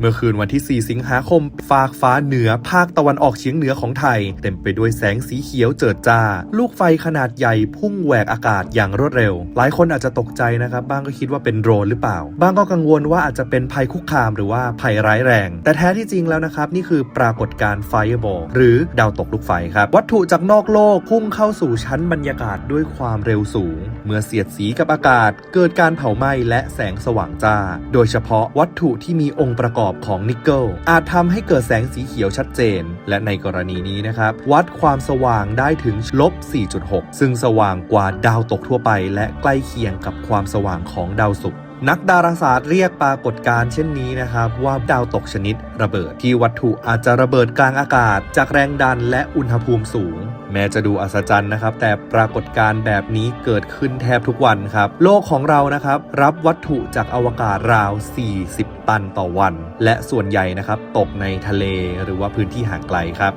เมื่อคืนวันที่ 4 สิงหาคม ฟากฟ้าเหนือ ภาคตะวันออกเฉียงเหนือของไทย เต็มไปด้วยแสงสีเขียวเจิดจ้า ลูกไฟขนาดใหญ่พุ่งแหวกอากาศอย่างรวดเร็ว หลายคนอาจจะตกใจนะครับ บ้างก็คิดว่าเป็นโดรนหรือเปล่า บ้างก็กังวลว่าอาจจะเป็นภัยคุกคามหรือว่าภัยร้ายแรง แต่แท้ที่จริงแล้วนะครับ นี่คือปรากฏการณ์ไฟบอลหรือดาวตกลูกไฟครับ วัตถุจากนอกโลกพุ่งเข้าสู่ชั้นบรรยากาศด้วยความเร็วสูง เมื่อเสียดสีกับอากาศ เกิดการเผาไหม้และแสงสว่างจ้า โดยเฉพาะวัตถุที่มีองค์ประกอบของนิกเกิลอาจทำให้เกิดแสงสีเขียวชัดเจน และในกรณีนี้นะครับ วัดความสว่างได้ถึงลบ 4.6 ซึ่งสว่างกว่าดาวตกทั่วไป และใกล้เคียงกับความสว่างของดาวศุกร์นักดาราศาสตร์เรียกปรากฏการณ์เช่นนี้นะครับ ว่าดาวตกชนิดระเบิดที่วัตถุอาจจะระเบิดกลางอากาศ จากแรงดันและอุณหภูมิสูง แม้จะดูอัศจรรย์นะครับ แต่ปรากฏการณ์แบบนี้เกิดขึ้นแทบทุกวันครับ โลกของเรานะครับ รับวัตถุจากอวกาศราว 40 ตันต่อวัน และส่วนใหญ่นะครับ ตกในทะเลหรือว่าพื้นที่ห่างไกลครับ